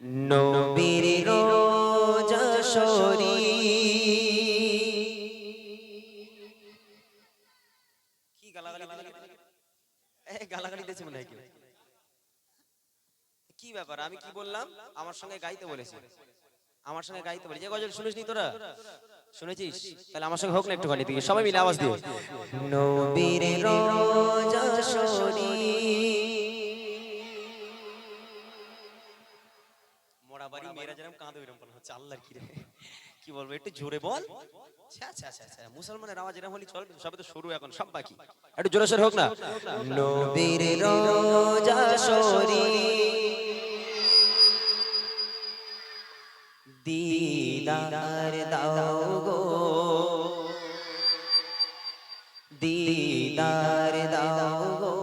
নবীর রোজা শরী কি গালাগালি? গালাগালি দিয়েছে মনে হয় কি ব্যাপার? আমি কি বললাম? আমার সঙ্গে গাইতে বলেছি। আমার সঙ্গে গাইতে বলে যে গজল শুনিসনি তোরা? শুনেছিস? তাহলে আমার সঙ্গে হোক না একটুখানি দিকে সবাই মিলে আওয়াজ দিও নবীর রোজা শরী কাঁদে ওইরকম মনে হচ্ছে, আল্লাহর কি রে কি বলব, একটু জোরে বল। মুসলমানের আওয়াজ এরকম হলে চলবে সবে তো শুরু এখন, সব বাকি। একটু জোরে সোরে হোক না। নবীর রোজা শরী দিদার দাও গো। দিদার দাও গো।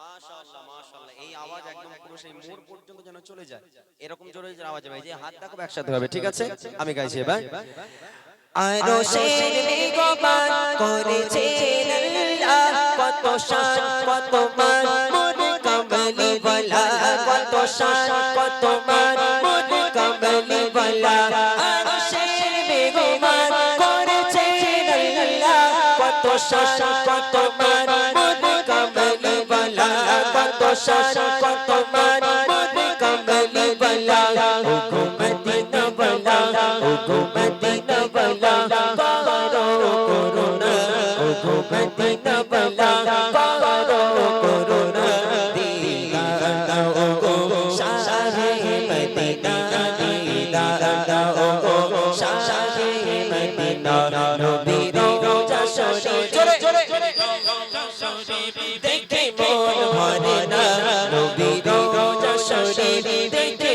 মাশাআল্লাহ মাশাআল্লাহ, এই আওয়াজ একদম পুরো সেই মোড় পর্যন্ত যেন চলে যায়। এরকম জোরে জোরে আওয়াজ হবে যে হাত দেখো একসাথে হবে ঠিক আছে? আমি গাইছি এবার। আরও শের বেগমান করেছে আল্লাহ কত শান কত মান মোর কমলি বলা কত শান কত মান মোর কমলি বলা আরও শের বেগমান করেছে আল্লাহ কত শান কত মান মোর কমলি বলা কত শান কত মান। নবীর রোজা শরীফ জোরে দেখে মন ভরে না নবীর রোজা শরীফ দেখে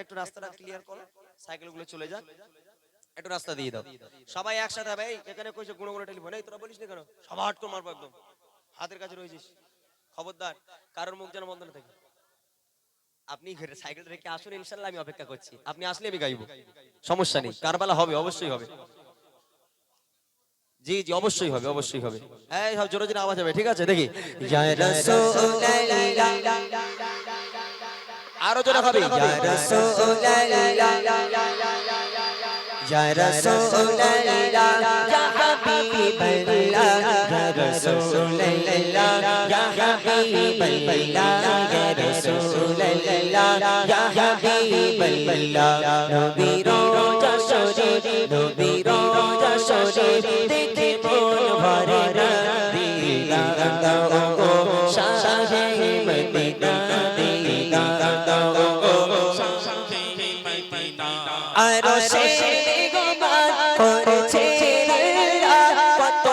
একটু রাস্তাটা ক্লিয়ার করো। সাইকেলগুলো চলে যাক। একটু রাস্তা দিয়ে দাও। সবাই একসাথে এই, এখানে কইছে গুণ গুণ টেলিফোন। এই, তোরা বলিস না কেন? সবার আট করে মারবো একদম। হাতের কাছে রয়েছিস। খবরদার। কারোর মুখ যেন বন্ধ না থাকে। আপনি ঘরে সাইকেল রেখে আসুন ইনশাল্লাহ আমি অপেক্ষা করছি। আপনি আসলে আমি গাইবো। সমস্যা নেই। কারবালা হবে, অবশ্যই হবে। জি জি, অবশ্যই হবে অবশ্যই হবে। হ্যাঁ সব জোরে জোরে আওয়াজ হবে। ঠিক আছে, দেখি। আরও জোরে হবে ইয়া রাসূলুল্লাহ ইয়া রাসূলুল্লাহ ইয়া হাবিবাল্লাহ ইয়া রাসূলুল্লাহ ইয়া হাবিবাল্লাহ ইয়া রাসূলুল্লাহ ইয়া হাবিবাল্লাহ নবীর রোজা নবীর রোজা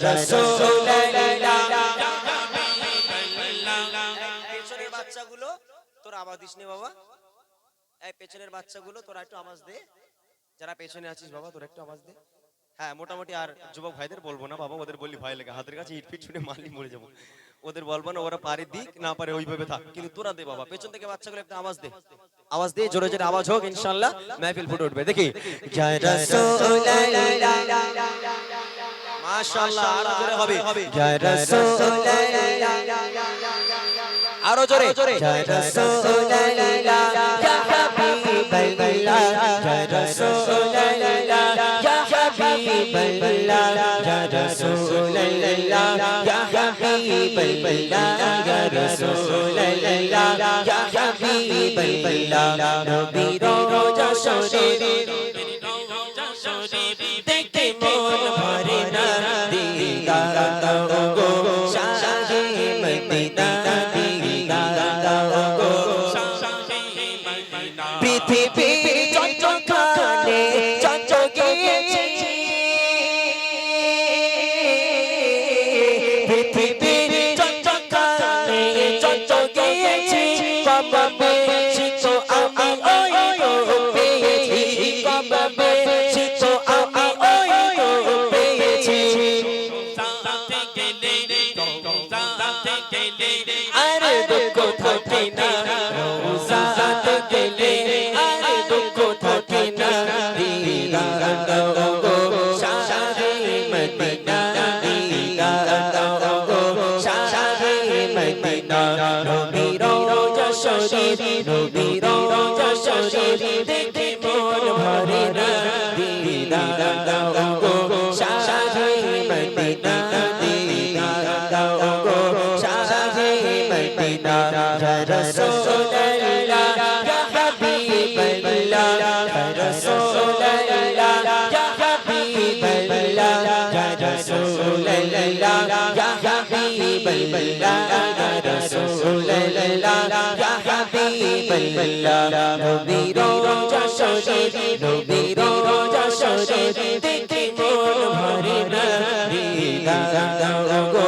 Rasul বাচ্চাগুলো তোরা আওয়াজ দিস নে বাবা এই পেছনের বাচ্চাগুলো তোরা একটু আওয়াজ দে যারা পেছনে আছিস বাবা তোরা একটু আওয়াজ দে হ্যাঁ মোটামুটি আর যুবক ভাইদের বলব না বাবা ওদের বললি ভয় লাগে হাতের কাছে ইট ফিট ছুটে মারলি মরে যাব ওদের বলব না ওরা পারে দিক না পারে ওইভাবে থাক কিন্তু তোরা দে বাবা পেছন থেকে বাচ্চাগুলো একটা আওয়াজ দে আওয়াজ দে জোরে জোরে আওয়াজ হোক ইনশাআল্লাহ মাহফিল ফুটে উঠবে দেখি মাশাআল্লাহ আরও জোরে হবে জয় রাসূলুল্লাহ আরও জোরে Ya Rasulallah, Ya Habiballah, Ya Rasulallah, Ya Habiballah, Ya Rasulallah, Ya Habiballah, Ya Rasulallah, Ya Habiballah, নবীর রোজা শরীর দেখতে মন ভরে না দিদার দাও গো পৃথিবী চঞ্চকালে চঞ্চ গিয়েছে পৃথিবী চঞ্চকালে চঞ্চ গিয়েছে কবে শীত আমি ওই তো পেয়েছি কবে শীত আমি ওই তো পেয়েছি দুঃখ থাকে না। নবীর শরীর নবীর শরীর দেখে মন ভরে না দিদার দাও গো শাহে মদিনা দিদার দাও গো শাহে মদিনা রসুল্লাহ হাবিবাল্লাহ রসুল্লাহ ইয়া হাবিবাল্লাহ নবীর রোজা শরীর নবীর রোজা শরীর দেখে মন ভরে না দিদার দাও গো শাহে